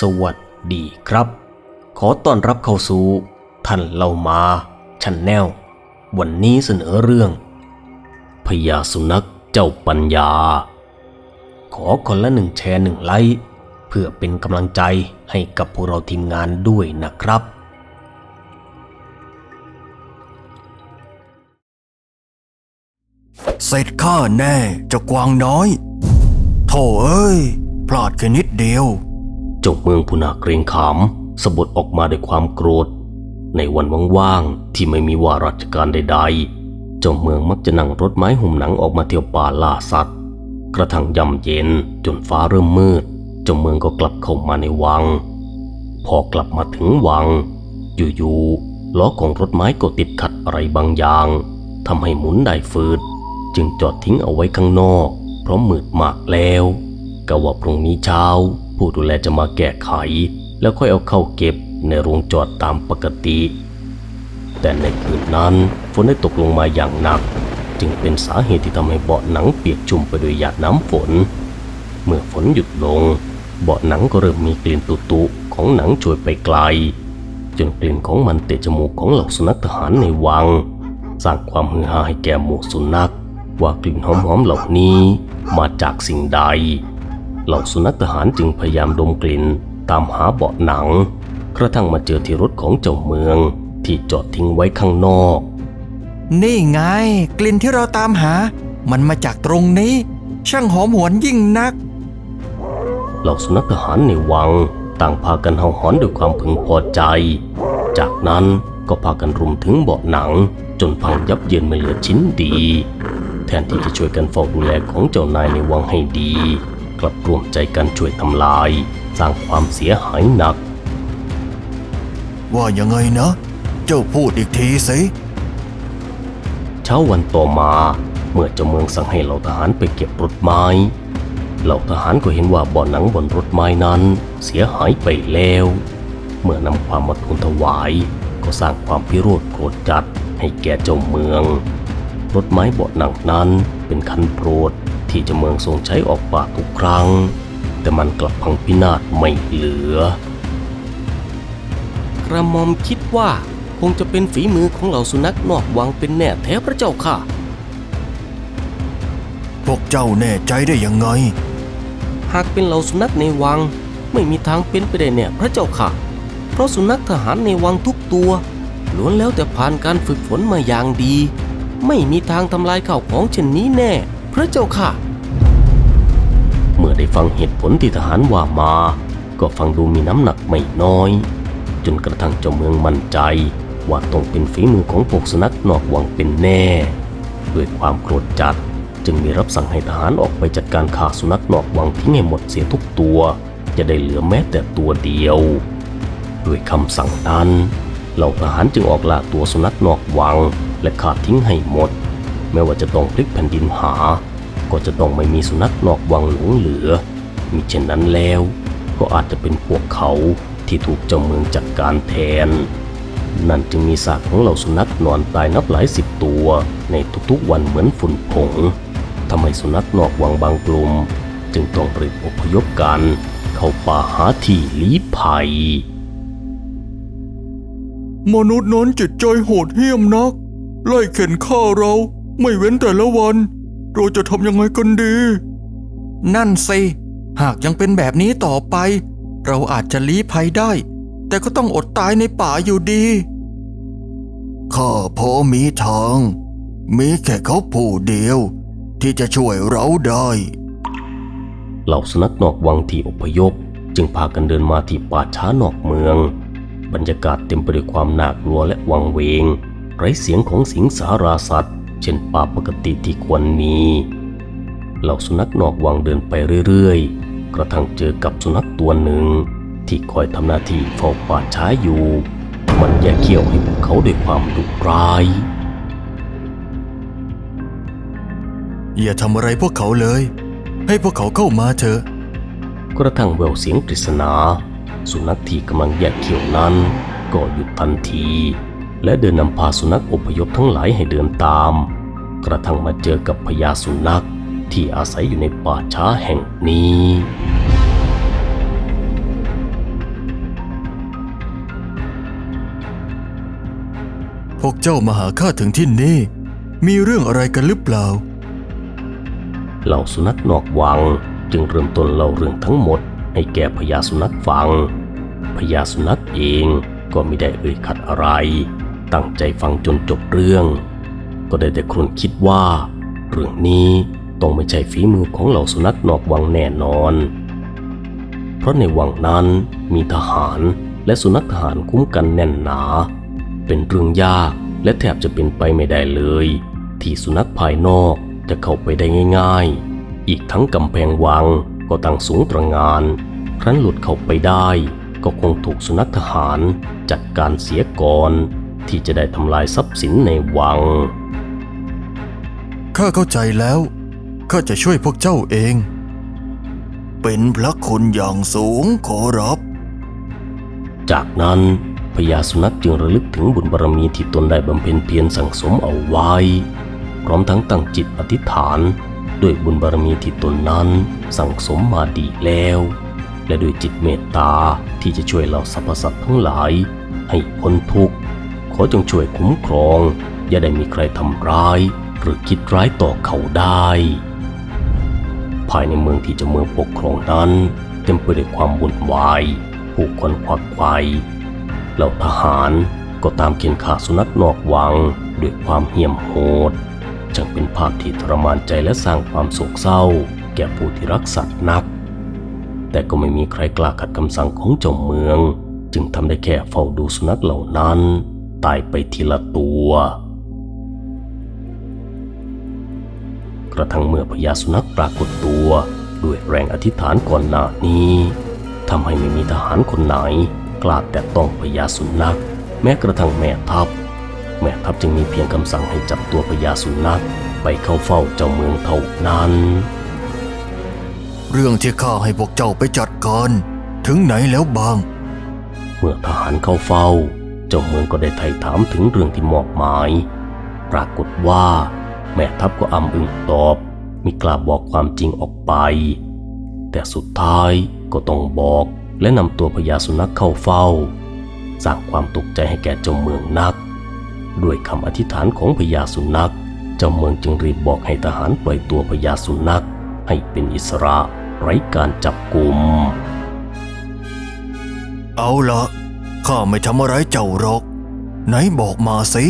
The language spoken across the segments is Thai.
สวัสดีครับ ขอต้อนรับเข้าสู่ท่านเล่ามาชันแนลวันนี้เสนอเรื่องพญาสุนัขเจ้าปัญญา ขอคนละหนึ่งแชร์หนึ่งไลค์เพื่อเป็นกำลังใจให้กับพวกเราทีมงานด้วยนะครับ เสร็จข้าแน่เจ้ากวางน้อย โธ่เอ้ย พลาดแค่นิดเดียว เจ้าเมืองพุนาเกรงขามสะบดออกมาด้วยความโกรธ ในวันว่างๆที่ไม่มีวาราชการใดๆ เจ้าเมืองมักจะนั่งรถไม้หุ่มหนังออกมาเที่ยวป่าล่าสัตว์ กระทั่งย่ำเย็นจนฟ้าเริ่มมืด เจ้าเมืองก็กลับเข้ามาในวัง พอกลับมาถึงวัง อยู่ๆล้อของรถไม้ก็ติดขัดอะไรบางอย่างทำให้หมุนได้ฟืด จึงจอดทิ้งเอาไว้ข้างนอก เพราะมืดมากแล้วกะว่าพรุ่งนี้เช้า ผู้ดูแลจะมาแก้ไข แล้วค่อยเอาเข้าเก็บในโรงจอดตามปกติ แต่ในคืนนั้นฝนได้ตกลงมาอย่างหนัก จึงเป็นสาเหตุที่ทำให้เบาะหนังเปียกชุ่มไปด้วยหยาดน้ำฝน เมื่อฝนหยุดลง เบาะหนังก็เริ่มมีกลิ่นตุตุๆของหนังโชยไปไกล จนกลิ่นของมันเตะจมูกของเหล่าสุนัขทหารในวัง สร้างความฮือฮาให้แก่หมู่สุนัขว่ากลิ่นหอมๆเหล่านี้มาจากสิ่งใด เหล่าสุนัขทหารจึงพยายามดมกลิ่นตามหาเบาะหนัง กระทั่งมาเจอที่รถของเจ้าเมืองที่จอดทิ้งไว้ข้างนอก นี่ไง กลิ่นที่เราตามหา มันมาจากตรงนี้ ช่างหอมหวนยิ่งนัก เหล่าสุนัขทหารในวัง ต่างพากันเห่าหอนด้วยความพึงพอใจ จากนั้นก็พากันรุมถึงเบาะหนัง จนพังยับเยินไม่เหลือชิ้นดี แทนที่จะช่วยกันเฝ้าดูแลของเจ้านายในวังให้ดี กลับรวมใจกันช่วยทำลาย สร้างความเสียหายหนัก ว่ายังไงนะ เจ้าพูดอีกทีสิเช้าวันต่อมา เมื่อเจ้าเมืองสั่งให้เหล่าทหารไปเก็บรถไม้ เหล่าทหารก็เห็นว่าบ่อหนังบนรถไม้นั้นเสียหายไปแล้ว เมื่อนำความมาทูลถวาย ก็สร้างความพิโรธโกรธจัดให้แก่เจ้าเมือง รถไม้เบาะหนังนั้นเป็นคันโปรด ที่เจ้าเมืองทรงใช้ออกปากทุกครั้ง แต่มันกลับพังพินาศไม่เหลือ กระหม่อมคิดว่าคงจะเป็นฝีมือของเหล่าสุนัขนอกวังเป็นแน่แท้พระเจ้าค่ะ พวกเจ้าแน่ใจได้ยังไง หากเป็นเหล่าสุนัขในวังไม่มีทางเป็นไปได้แน่พระเจ้าค่ะ เพราะสุนัขทหารในวังทุกตัวล้วนแล้วแต่ผ่านการฝึกฝนมาอย่างดี ไม่มีทางทำลายข้าวของเช่นนี้แน่พ ระเจ้าค่ะ เมื่อได้ฟังเหตุผลที่ทหารว่ามา ก็ฟังดูมีน้ำหนักไม่น้อย จนกระทั่งเจ้าเมืองมั่นใจ ว่าต้องเป็นฝีมือของพวกสุนัขนอกวังเป็นแน่ด้วยความโกรธจัดจึงมีรับสั่งให้ทหารออกไปจัดการฆ่าสุนัขนอกวังทิ้งให้หมดเสียทุกตัว จะได้เหลือแม้แต่ตัวเดียว ด้วยคำสั่งนั้นเหล่าทหารจึงออกล่าตัวสุนัขนอกวัง และฆ่าทิ้งให้หมด แม้ว่าจะต้องพลิกแผ่นดินหา ก็จะต้องไม่มีสุนัขนอกวังหลงเหลือ มิเช่นนั้นแล้ว ก็อาจจะเป็นพวกเขาที่ถูกเจ้าเมืองจัดการแทน นั่นจึงมีซากของเหล่าสุนัขนอนตายนับหลายสิบตัวในทุกๆวันเหมือนฝุ่นผงทำให้สุนัขนอกวังบางกลุ่ม จึงต้องรีบอพยพกัน เข้าป่าหาที่ลี้ภัย มนุษย์นั้นจิตใจโหดเหี้ยมนัก ไล่เข็นฆ่าเราไม่เว้นแต่ละวัน เราจะทำยังไงกันดี นั่นสิหากยังเป็นแบบนี้ต่อไป เราอาจจะลี้ภัยได้ แต่ก็ต้องอดตายในป่าอยู่ดีข้าพอมีทาง มีแค่เขาผู้เดียว ที่จะช่วยเราได้ เหล่าสุนัขนอกวังที่อพยพ จึงพากันเดินมาที่ป่าช้านอกเมือง บรรยากาศเต็มไปด้วยความน่ากลัวและวังเวง ไร้เสียงของสิงสาราสัตว์ เช่นป่าปกติที่ควรมี เหล่าสุนัขนอกวังเดินไปเรื่อยๆ กระทั่งเจอกับสุนัขตัวหนึ่ง ที่คอยทำหน้าที่เฝ้าป่าช้าอยู่ มันแยกเขี้ยวให้พวกเขาด้วยความดุร้าย อย่าทำอะไรพวกเขาเลย ให้พวกเขาเข้ามาเถอะ กระทั่งแววเสียงปริศนา สุนัขที่กำลังแยกเขี้ยวนั้น ก็หยุดทันที และเดินนำพาสุนัขอพยพทั้งหลายให้เดินตาม กระทั่งมาเจอกับพญาสุนัขที่อาศัยอยู่ในป่าช้าแห่งนี้ พวกเจ้ามาหาข้าถึงที่นี่ มีเรื่องอะไรกันหรือเปล่า เหล่าสุนัขนอกวังจึงเริ่มต้นเล่าเรื่องทั้งหมดให้แก่พญาสุนัขฟัง พญาสุนัขเองก็ไม่ได้เอ่ยขัดอะไร ตั้งใจฟังจนจบเรื่อง ก็ได้แต่ครุ่นคิดว่า เรื่องนี้ต้องไม่ใช่ฝีมือของเหล่าสุนัขนอกวังแน่นอน เพราะในวังนั้นมีทหารและสุนัขทหารคุ้มกันแน่นหนา เป็นเรื่องยากและแทบจะเป็นไปไม่ได้เลย ที่สุนัขภายนอกจะเข้าไปได้ง่าย ๆ อีกทั้งกำแพงวังก็ตั้งสูงตระงาน ครั้นหลุดเข้าไปได้ ก็คงถูกสุนัขทหารจัดการเสียก่อน ที่จะได้ทำลายทรัพย์สินในวัง ข้าเข้าใจแล้ว ข้าจะช่วยพวกเจ้าเอง เป็นพระคุณอย่างสูงขอรับ จากนั้นพญาสุนัขจึงระลึกถึงบุญบารมีที่ตนได้บำเพ็ญเพียรสั่งสมเอาไว้ พร้อมทั้งตั้งจิตอธิษฐาน ด้วยบุญบารมีที่ตนนั้น สั่งสมมาดีแล้ว และด้วยจิตเมตตาที่จะช่วยเหล่าสรรพสัตว์ทั้งหลาย ให้พ้นทุกข์ ขอจงช่วยคุ้มครอง อย่าได้มีใครทำร้าย หรือคิดร้ายต่อเขาได้ ภายในเมืองที่เจะเมืองปกครองนั้น เต็มไปด้วยความวุ่นวาย ผู้คนควักไขวเหล่าทหารก็ตามเข็นขาสุนัขนอกวังด้วยความเหี้ยมโหดจังเป็นภาพที่ทรมานใจและสร้างความโศกเศร้า แก่ผู้ที่รักสัตว์นัก แต่ก็ไม่มีใครกล้าขัดคำสั่งของเจ้าเมือง จึงทำได้แค่เฝ้าดูสุนัขเหล่านั้น ตายไปทีละตัว กระทั่งเมื่อพญาสุนัขปรากฏตัวด้วยแรงอธิษฐานก่อนหน้านี้ทำให้ไม่มีทหารคนไหน กล้าแต่ต้องพญาสุนัข แม้กระทั่งแม่ทัพ แม่ทัพจึงมีเพียงคำสั่งให้จับตัวพญาสุนัขไปเข้าเฝ้าเจ้าเมืองเท่านั้น เรื่องที่ข้าให้พวกเจ้าไปจัดการถึงไหนแล้วบาง เมื่อทหารเข้าเฝ้า เจ้าเมืองก็ได้ไถ่ถามถึงเรื่องที่มอบหมาย ปรากฏว่า แม่ทัพก็อำอึงตอบมิกล้าบอกความจริงออกไป แต่สุดท้ายก็ต้องบอกและนำตัวพญาสุนัขเข้าเฝ้า สร้างความตกใจให้แก่เจ้าเมืองนัก ด้วยคำอธิษฐานของพญาสุนัข เจ้าเมืองจึงรีบบอกให้ทหารปล่อยตัวพญาสุนัข ให้เป็นอิสระไร้การจับกุมเอาละ ข้าไม่ทำอะไรเจ้าหรอก ไหนบอกมาสิ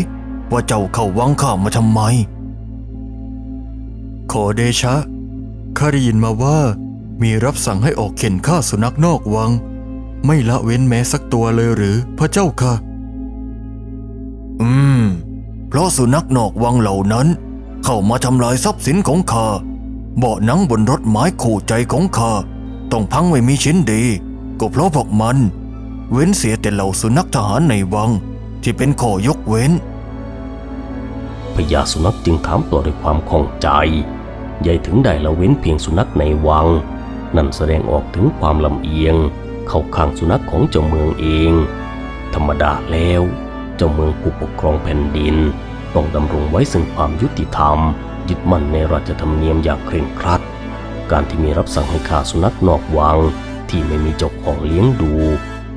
ว่าเจ้าเข้าวังข้ามาทำไม ขอเดชะ ข้าได้ยินมาว่า มีรับสั่งให้ออกเข็นฆ่าสุนัขนอกวัง ไม่ละเว้นแม้สักตัวเลยหรือพระเจ้าค่ะ อืม เพราะสุนัขนอกวังเหล่านั้น เข้ามาทำลายทรัพย์สินของข้าเบาะหนังบนรถไม้ขู่ใจของข้าต้องพังไม่มีชิ้นดี ก็เพราะพวกมัน เว้นเสียแต่เหล่าสุนัขทหารในวังที่เป็นข้อยกเว้นพญาสุนัขจึงถามต่อด้วยความข้องใจ ใหญ่ถึงได้ละเว้นเพียงสุนัขในวัง นั่นแสดงออกถึงความลำเอียง เข้าข้างสุนัขของเจ้าเมืองเอง ธรรมดาแล้ว เจ้าเมืองผู้ปกครองแผ่นดิน ต้องดำรงไว้ซึ่งความยุติธรรม ยึดมั่นในราชธรรมเนียมอย่างเคร่งครัด การที่มีรับสั่งให้ฆ่าสุนัขนอกวังที่ไม่มีเจ้าของเลี้ยงดู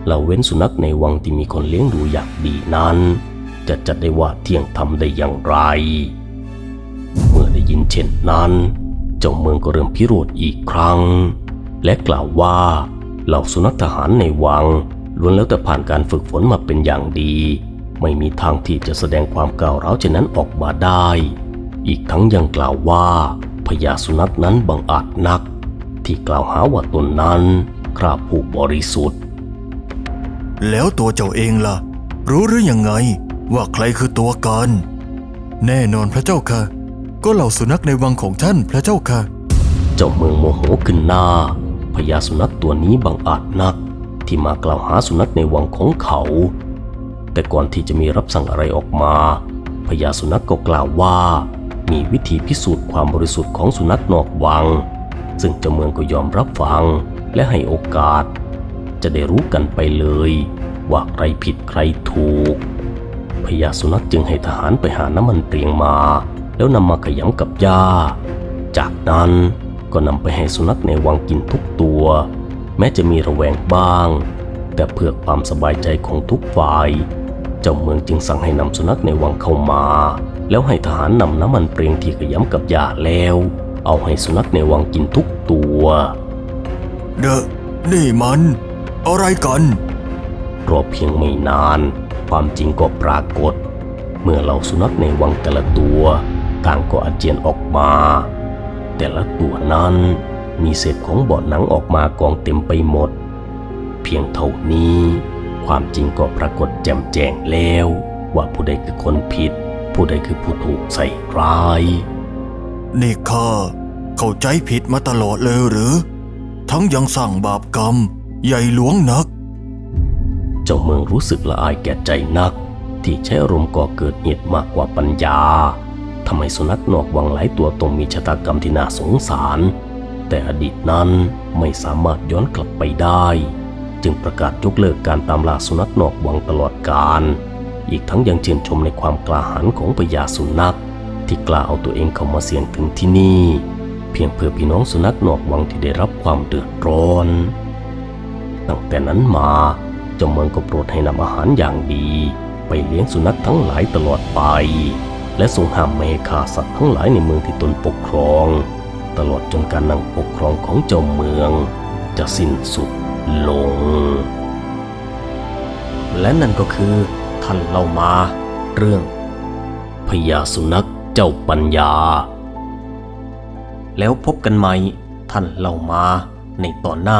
ละเว้นสุนัขในวังที่มีคนเลี้ยงดูอย่างดีนั้น จะจัดได้ว่าเที่ยงธรรมได้อย่างไร เมื่อได้ยินเช่นนั้น เจ้าเมืองก็เริ่มพิโรธอีกครั้ง และกล่าวว่าเหล่าสุนัขทหารในวังล้วนแล้วแต่ผ่านการฝึกฝนมาเป็นอย่างดี ไม่มีทางที่จะแสดงความก้าวร้าวเช่นนั้นออกมาได้ อีกทั้งยังกล่าวว่าพญาสุนัขนั้นบังอาจนัก ที่กล่าวหาว่าตนนั้นคราบผู้บริสุทธิ์ แล้วตัวเจ้าเองล่ะ รู้หรือยังไงว่าใครคือตัวการ แน่นอนพระเจ้าค่ะ ก็เหล่าสุนัขในวังของท่านพระเจ้าค่ะ เจ้าเมืองโมโหขึ้นหน้าพญาสุนัขตัวนี้บังอาจนัก ที่มากล่าวหาสุนัขในวังของเขา แต่ก่อนที่จะมีรับสั่งอะไรออกมาพญาสุนัขก็กล่าวว่า มีวิธีพิสูจน์ความบริสุทธิ์ของสุนัขนอกวัง ซึ่งเจ้าเมืองก็ยอมรับฟังและให้โอกาส จะได้รู้กันไปเลย ว่าใครผิดใครถูกพญาสุนัขจึงให้ทหารไปหาน้ำมันเปลียงมา แล้วนำมาขยำกับหญ้า จากนั้นก็นำไปให้สุนัขในวังกินทุกตัว แม้จะมีระแวงบ้าง แต่เพื่อความสบายใจของทุกฝ่าย เจ้าเมืองจึงสั่งให้นำสุนัขในวังเข้ามา แล้วให้ทหารนำน้ำมันเปรียงที่ขยำกับยาแล้ว เอาให้สุนัขในวังกินทุกตัว เดอะนี่มัน อะไรกันรอเพียงไม่นาน ความจริงก็ปรากฏ เมื่อเราสุนัขในวังแต่ละตัว ต่างก็อาเจียนออกมา แต่ละตัวนั้นมีเศษของบ่อหนังออกมากองเต็มไปหมด เพียงเท่านี้ ความจริงก็ปรากฏแจ่มแจ้งแล้ว ว่าผู้ใดคือคนผิด ผู้ใดคือผู้ถูกใส่ร้ายนี่ข้าเข้าใจผิดมาตลอดเลยหรือ ทั้งยังสั่งบาปกรรม ใหญ่หลวงนัก เจ้าเมืองรู้สึกละอายแก่ใจนัก ที่ใช้อารมณ์ก่อเกิดเหตุมากกว่าปัญญาทำให้สุนัขนอกวังหลายตัวต้องมีชะตากรรมที่น่าสงสาร แต่อดีตนั้นไม่สามารถย้อนกลับไปได้ จึงประกาศยกเลิกการตามล่าสุนัขนอกวังตลอดกาลอีกทั้งยังเชื่นชมในความกล้าหาญของพญาสุนัข ที่กล้าเอาตัวเองเข้ามาเสี่ยงถึงที่นี่ เพียงเพื่อพี่น้องสุนัขนอกวังที่ได้รับความเดือดร้อน ตั้งแต่นั้นมาเจ้าเมืองก็โปรดให้นำอาหารอย่างดี ไปเลี้ยงสุนัขทั้งหลายตลอดไป และทรงห้ามไม่ให้ฆ่าสัตว์ทั้งหลายในเมืองที่ตนปกครอง ตลอดจนการนั่งปกครองของเจ้าเมือง จะสิ้นสุดลง และนั่นก็คือท่านเล่ามาเรื่องพญาสุนัขเจ้าปัญญา แล้วพบกันใหม่ท่านเล่ามาในตอนหน้า